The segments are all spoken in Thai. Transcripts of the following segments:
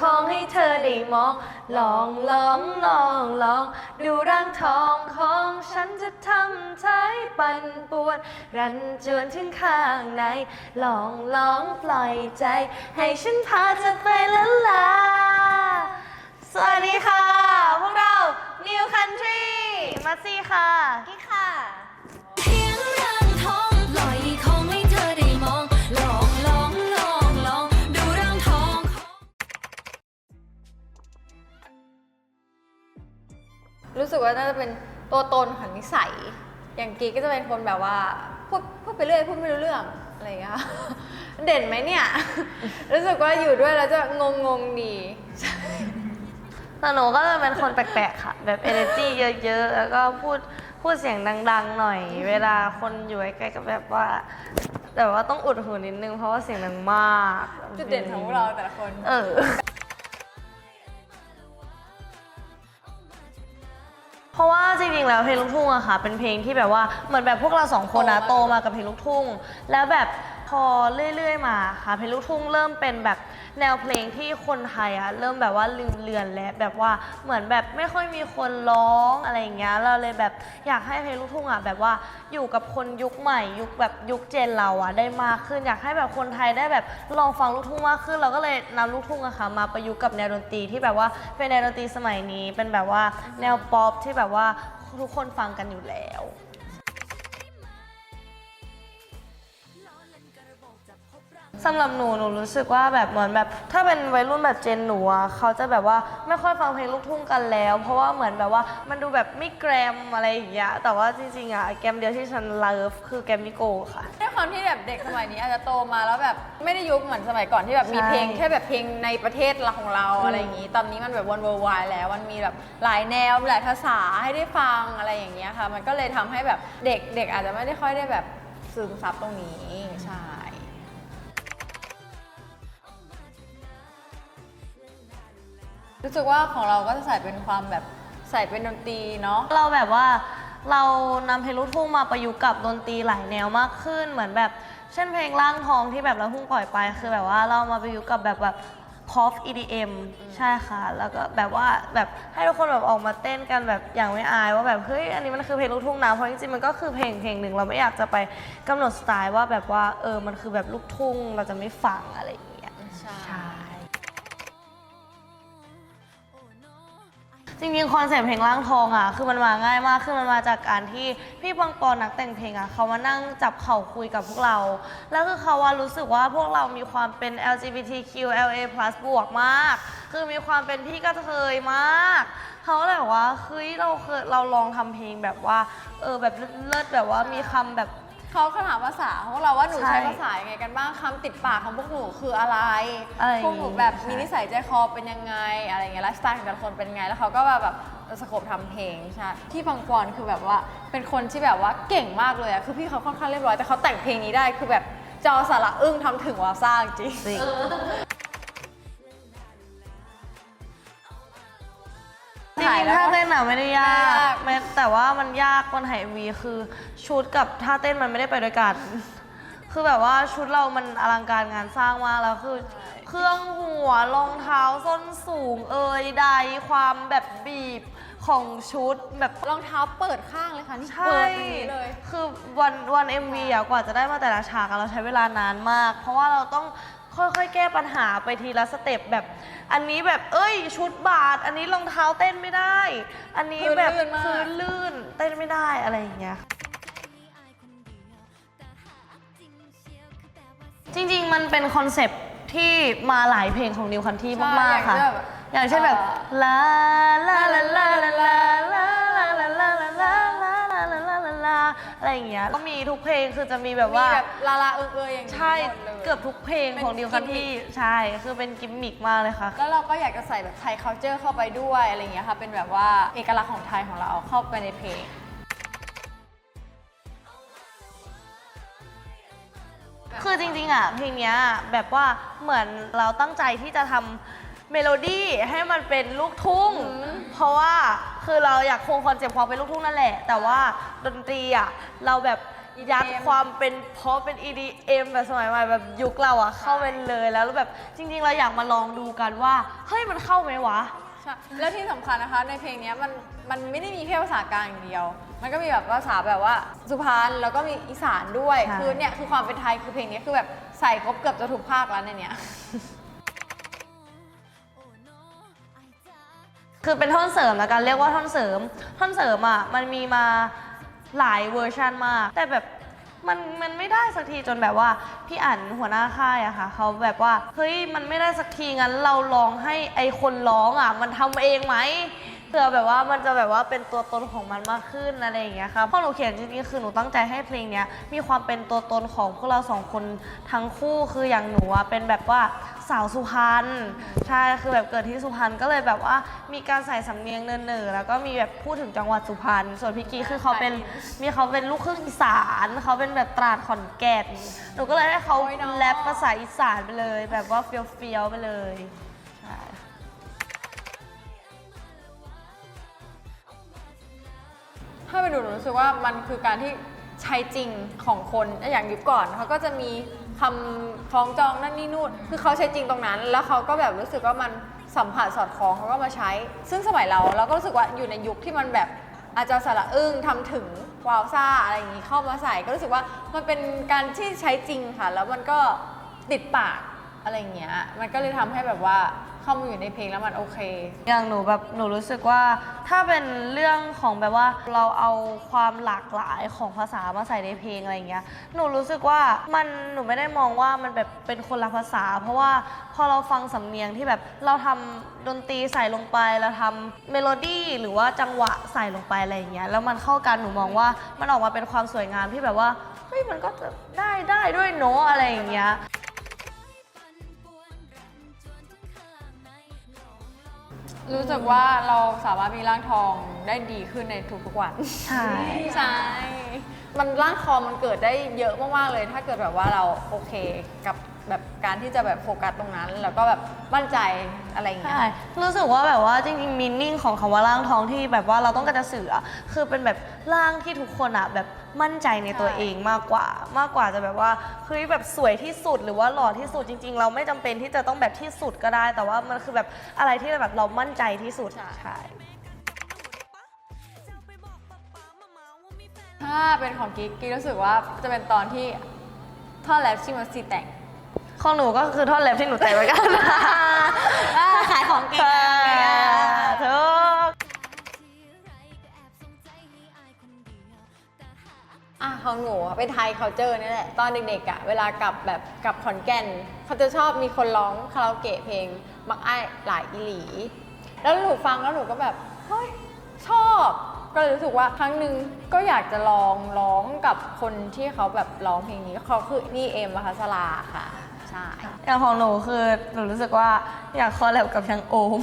ของให้เธอได้มอง ลองลองลองลอง ดูร่างทองของฉันจะทำใจปั่นป่วน รันจวนถึงข้างใน ลองลองปล่อยใจ ให้ฉันพาเธอไปละลา ว่าน่าจะเป็นตัวตนของนิสัย อย่างกีก็จะเป็นคนแบบว่าพูดพูดไปเรื่อยพูดไม่รู้เรื่องอะไรอย่างเงี้ยค่ะเด่นไหมเนี่ย รู้สึกว่าอยู่ด้วยแล้วจะงงงๆดีแต่หนูก็จะเป็นคนแปลกๆค่ะ แบบ energy เยอะๆ แล้วก็พูดพูดเสียงดังๆ หน่อย เวลาคนอยู่ใกล้ๆก็แบบว่า แต่ว่าต้องอุดหูนิดนึงเพราะว่าเสียงดังมาก จุดเด่นของพวกเราแต่ละคน เออ เพราะว่าจริงๆแล้วเพลงลูกทุ่งอะค่ะ เป็นเพลงที่แบบว่าเหมือนแบบพวกเราสองคนนะโตโตมามากับเพลงลูกทุ่ง แล้วแบบ พอเรื่อยๆมาค่ะเพลงลูกทุ่งเริ่มเป็นแบบแนวเพลงที่คนไทยอะเริ่มแบบว่าลืมเลือนแล้วแบบว่าเหมือนแบบไม่ค่อยมีคนร้องอะไรอย่างเงี้ยเราเลยแบบอยากให้เพลงลูกทุ่งอะแบบว่าอยู่กับคนยุคใหม่ ยุคแบบยุคเจนเราอะได้มากขึ้นอยากให้แบบคนไทยได้แบบลองฟังลูกทุ่งมากขึ้น เราก็เลยนำลูกทุ่งอะค่ะมาประยุกต์กับแนวดนตรีที่แบบว่าเป็นแนวดนตรีสมัยนี้ เป็นแบบว่าแนวป๊อปที่แบบว่าทุกคนฟังกันอยู่แล้ว สำหรับหนูหนูรู้สึกว่าแบบเหมือนแบบ ถ้าเป็นวัยรุ่นแบบเจนหนูอะเขาจะแบบว่าไม่ค่อยฟังเพลงลูกทุ่งกันแล้ว เพราะว่าเหมือนแบบว่ามันดูแบบไม่แกรมอะไรอย่างเงี้ยแต่ว่าจริงๆอะแกรมเดียวที่ฉันเลิฟคือแกรมมิโกค่ะ ด้วยความที่แบบเด็กสมัยนี้อาจจะโตมาแล้วแบบไม่ได้ยุคเหมือนสมัยก่อนที่แบบมีใช่เพลงแค่แบบเพลงในประเทศเราของเราอืมอะไรอย่างนี้ ตอนนี้มันแบบวันเวอร์ไวแล้วมันมีแบบหลายแนวหลายภาษาให้ได้ฟังอะไรอย่างเงี้ยค่ะ มันก็เลยทำให้แบบเด็กเด็กอาจจะไม่ได้ค่อยได้แบบซึมซับตรงนี้ใช่ รู้สึกว่าของเราก็จะใส่เป็นความแบบใส่เป็นดนตรีเนาะ เราแบบว่าเรานำเพลงลูกทุ่งมาประยุกต์กับดนตรีหลายแนวมากขึ้นเหมือนแบบ เช่นเพลงร่างทองที่แบบเราเพิ่งปล่อยไป คือแบบว่าเรามาประยุกต์กับแบบแบบคอฟ EDM ใช่ค่ะ แล้วก็แบบว่าแบบให้ทุกคนแบบออกมาเต้นกันแบบอย่างไม่อาย ว่าแบบเฮ้ยอันนี้มันคือเพลงลูกทุ่งนะเพราะจริงๆมันก็คือเพลงเพลงหนึ่งเราไม่อยากจะไปกำหนดสไตล์ว่าแบบว่าเออมันคือแบบลูกทุ่งเราจะไม่ฟังอะไรอย่างเงี้ย จริงๆคอนเซ็ปต์เพลงร่างทองอะคือมันมาง่ายมากคือมันมาจากการที่พี่ปังปอนนักแต่งเพลงอะเขามานั่งจับเข่าคุยกับพวกเรา แล้วคือเขาว่ารู้สึกว่าพวกเรามีความเป็น LGBTQ LA+ บวกมาก คือมีความเป็นพี่กระเทยมากเขาเลยบอกว่าเฮ้ยเราเคยเราลองทำเพลงแบบว่าเออแบบเลิศแบบว่ามีคำแบบ เขาขนาดภาษาของเราว่าหนูใช่ใช้ภาษายังไงกันบ้างคำติดปากของพวกหนูคืออะไร อะไรอย่างงี้ พวกหนูแบบใช่มีนิสัยใจคอเป็นยังไง อะไรเงี้ยไลฟ์สไตล์ของแต่ละคนเป็นไง แล้วเขาก็แบบแบบสโคปทำเพลงใช่ที่ปังปอนคือแบบว่าเป็นคนที่แบบว่าเก่งมากเลยอะคือพี่เขาค่อนข้างเรียบร้อยแต่เขาแต่งเพลงนี้ได้คือแบบจอสาระอึ้งทำถึงว่าสร้างจริง จริง ริงๆท่าเต้นอะไม่ได้ยากไม่ยากแม้แต่ว่ามันยากคนถ่ายวีคือชุดกับท่าเต้นมันไม่ได้ไปด้วยกัน คือแบบว่าชุดเรามันอลังการงานสร้างมากแล้วคือ เครื่องหัวรองเท้าส้นสูงเอยใดความแบบบีบของชุดแบบ รองเท้าเปิดข้างเลยค่ะนี่ใช่เปิดอย่างนี้เลย คือวันวัน MV อะกว่าจะได้มาแต่ละฉากอะเราใช้เวลานานมาก เพราะว่าเราต้อง ค่อยๆ แก้ปัญหาไปทีละสเต็ปแบบ อันนี้แบบเอ้ย ชุดบาด อันนี้รองเท้าเต้นไม่ได้ อันนี้แบบพื้นลื่นมาก พื้นลื่นเต้นไม่ได้อะไรอย่างเงี้ย จริงๆ มันเป็นคอนเซปต์ที่มาหลายเพลงของนิวคันที่มากๆ ค่ะอย่างเช่นแบบลาลาลาลาลาลาลาลาลาลาลาลาลาลาลาลาลาลาอะไรอย่างเงี้ย ก็มีทุกเพลงคือจะมีแบบมีว่า แบบลาลาเออเอออย่างนี้ใช่ หมดลย เกือบทุกเพลงของเป็นนิวคันกิมมิที่คใช่คือเป็นกิมมิกมากเลยค่ะ แล้วเราก็อยากจะใส่แบบไทย culture เข้าไปด้วยอะไรอย่างเงี้ยค่ะ เป็นแบบว่าเอกลักษณ์ของไทยของเราเข้าไปในเพลงคือจริงๆอะเพลงเนี้ยแบบว่าเหมือนเราตั้งใจที่จะทำเมโลดี้ให้มันเป็นลูกทุ่ง เพราะว่าคือเราอยากคงคอนเซ็ปต์ความเป็นลูกทุ่งนั่นแหละ แต่ว่าดนตรีอะเราแบบ ยัดความเป็นเพราะเป็น EDM แบบสมัยใหม่แบบยุคเราอะเข้าไปเลยแล้วแบบจริง ๆ เราอยากมาลองดูกันว่า เฮ้ยมันเข้าไหมวะ ใช่แล้วที่สำคัญนะคะในเพลงเนี้ยมันมันไม่ได้มีแค่ภาษากลางอย่างเดียว มันก็มีแบบภาษาแบบว่าสุพรรณแล้วก็มีอีสานด้วย ใช่ คือเนี่ยคือความเป็นไทยคือเพลงนี้คือแบบใส่ครบเกือบจะทุกภาคแล้วในเนี้ย คือเป็นท่อนเสริมแล้วกันเรียกว่าท่อนเสริม ท่อนเสริมอะมันมีมา หลายเวอร์ชันมาก แต่แบบมันมันไม่ได้สักทีจนแบบว่าพี่อั๋นหัวหน้าค่ายอะค่ะเขาแบบว่าเฮ้ยมันไม่ได้สักทีงั้นเราลองให้ไอคนร้องอะมันทำเองไหมเพื่อแบบว่ามันจะแบบว่าเป็นตัวตนของมันมากขึ้นอะไรอย่างเงี้ยค่ะพอหนูเขียนจริงๆคือหนูตั้งใจให้เพลงเนี้ยมีความเป็นตัวตนของพวกเราสองคนทั้งคู่คืออย่างหนูอะเป็นแบบว่า สาวสุพรรณใช่คือแบบเกิดที่สุพรรณก็เลยแบบว่ามีการใส่สำเนียงเนินๆแล้วก็มีแบบพูดถึงจังหวัดสุพรรณส่วนพี่กีคือเขาเป็นมีเขาเป็นลูกครึ่งอีสานเขาเป็นแบบตราดขอนแก่นหนูก็เลยให้เขาโอ้ยน้องแรปภาษาอีสานไปเลย แบบว่าเฟี้ยวเฟียวๆไปเลยใช่ถ้าไปดูหนูรู้สึกว่ามันคือการที่ใช้จริงของคนอย่างยุคก่อนเขาก็จะมี คำคล้องจองนั่นนี่นู่นคือเขาใช้จริงตรงนั้น แล้วเขาก็แบบรู้สึกว่ามันสัมผัสสอดคล้องเขาก็มาใช้ ซึ่งสมัยเราเราก็รู้สึกว่าอยู่ในยุคที่มันแบบอาจจะสระอึ้งทำถึงวาวซ่าอะไรอย่างนี้เข้ามาใส่ ก็รู้สึกว่ามันเป็นการที่ใช้จริงค่ะ แล้วมันก็ติดปากอะไรอย่างเงี้ยมันก็เลยทำให้แบบว่า เข้ามาอยู่ในเพลงแล้วมันโอเค อย่างหนูแบบหนูรู้สึกว่าถ้าเป็นเรื่องของแบบว่าเราเอาความหลากหลายของภาษามาใส่ในเพลงอะไรอย่างเงี้ยหนูรู้สึกว่ามันหนูไม่ได้มองว่ามันแบบเป็นคนละภาษา เพราะว่าพอเราฟังสำเนียงที่แบบเราทำดนตรีใส่ลงไปเราทำเมโลดี้หรือว่าจังหวะใส่ลงไปอะไรอย่างเงี้ยแล้วมันเข้ากันหนูมองว่ามันออกมาเป็นความสวยงามที่แบบว่าเฮ้ยมันก็จะได้ได้ด้วยเนอะอะไรอย่างเงี้ย รู้สึกว่าเราสามารถมีร่างทองได้ดีขึ้นในทุกๆวัน ใช่ ใช่ มันร่างทองมันเกิดได้เยอะมากๆเลย ถ้าเกิดแบบว่าเราโอเคกับ แบบการที่จะแบบโฟกัสตรงนั้น แล้วก็แบบมั่นใจอะไรอย่างเงี้ใช่ยรู้สึกว่าแบบว่าจริงๆมินนิ่งของคำว่าร่างทองที่แบบว่าเราต้องการจะสื่ออะคือเป็นแบบร่างที่ทุกคนอะแบบมั่นใจในตัวใช่เองมากกว่า มากกว่าจะแบบว่าเฮ้ยแบบสวยที่สุดหรือว่าหล่อที่สุดจริง ๆ เราไม่จำเป็นที่จะต้องแบบที่สุดก็ได้ แต่ว่ามันคือแบบอะไรที่แบบเรามั่นใจที่สุดใช่ถ้าเป็นของกิ๊กกิ๊กรู้สึกว่าจะเป็นตอนที่ท่อนแรปชิมาซีแต่ง ของหนูก็คือท่อนแรปที่หนูแต่งไว้กันขายของเก่งค่ะทุกอะของหนูอะเป็นไทยเขาเจอนี่แหละ ตอนเด็กๆอะ เวลากลับแบบกลับขอนแก่น เขาจะชอบมีคนร้องคาราโอเกะเพลง มักอ้ายหลายอีหลี แล้วหนูฟังแล้วหนูก็แบบ เฮ้ย ชอบ ก็เลยรู้สึกว่าครั้งหนึ่งก็อยากจะลองร้องกับคนที่เขาแบบร้องเพลงนี้เขาคือนี่เอมมหัสลาค่ะ ใช่อย่างของหนูคือหนูรู้สึกว่าอยากคอลแลบกับยังโอม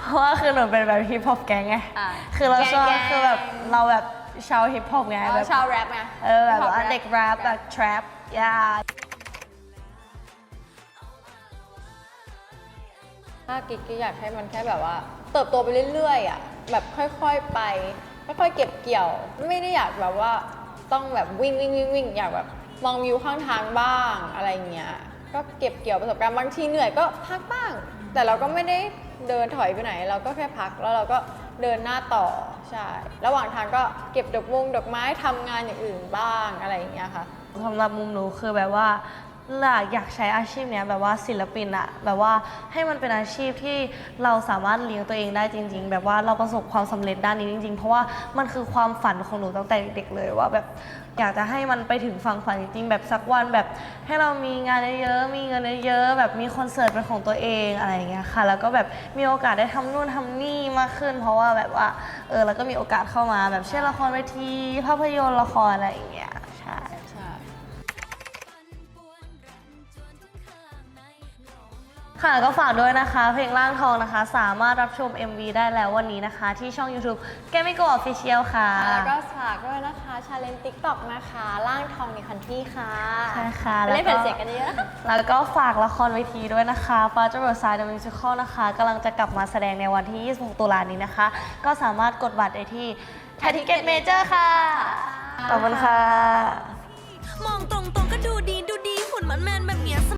เพราะว่าคือหนูเป็นแบบฮิปฮอปแก๊งไงอะคือเราชอบแก๊งๆ คือแบบเราแบบชาวฮิปฮอปไงเอแบอบชาวแรปไงเออแบบว่าชอบเด็กแรปแบบทรัปยา ถ้ากิ๊กก็อยากให้มันแค่แบบว่า เติบโตไปเรื่อยๆอะแบบค่อยๆไปค่อยๆเก็บเกี่ยว ไม่ได้อยากแบบว่าต้องแบบวิ่งวิ่งวิ่งวิ่งอยากแบบ มองวิวข้างทางบ้างอะไรเงี้ย ก็เก็บเกี่ยวประสบการณ์บางทีเหนื่อยก็พักบ้าง แต่เราก็ไม่ได้เดินถอยไปไหน เราก็แค่พักแล้วเราก็เดินหน้าต่อใช่ระหว่างทางก็เก็บดอกมงดอกไม้ทำงานอย่างอื่นบ้างอะไรอย่างเงี้ยค่ะ สำหรับมุมหนูคือแบบว่า หลากอยากใช้อาชีพเนี้ยแบบว่าศิลปินอะแบบว่าให้มันเป็นอาชีพที่เราสามารถเลี้ยงตัวเองได้จริง ๆ แบบว่าเราประสบความสำเร็จด้านนี้จริง ๆ เพราะว่ามันคือความฝันของหนูตั้งแต่เด็กเลยว่าแบบอยากจะให้มันไปถึงฝั่งฝันจริงๆ แบบสักวันแบบให้เรามีงานเยอะๆมีเงินเยอะๆแบบมีคอนเสิร์ตเป็นของตัวเองอะไรอย่างเงี้ยค่ะ แล้วก็แบบมีโอกาสได้ทำนู่นทำนี่มากขึ้น เพราะว่าแบบว่าเออแล้วก็มีโอกาสเข้ามาแบบเช่นละครเวทีภาพยนตร์ละครอะไรอย่างเงี้ย ค่ะแล้วก็ฝากด้วยนะคะ เพลงร่างทองนะคะ สามารถรับชม MV ได้แล้ววันนี้นะคะ ที่ช่อง YouTube g a m i g o Official ค่ะ แล้วก็ฝากด้วยนะคะชาเลนติ๊กต็อกนะคะ ร่างทองในคันที่ค่ะใช่ค่ะไปเล่นแล้วก็แผ่นเสียงกันเยอะๆนะคะแล้วก็ฝากละครเวทีด้วยนะคะฟ้าจรดสาย The Musical นะคะกำลังจะกลับมาแสดงในวันที่ 26 ตุลานี้นะคะ ก็สามารถกดบัตรได้ที่ t ท i เก็ตเมเจอร์ค่ะ ขอบคุณค่ะ มองตรงๆก็ดูดีดูดีหุ่นมันแมนแบบเนี้ย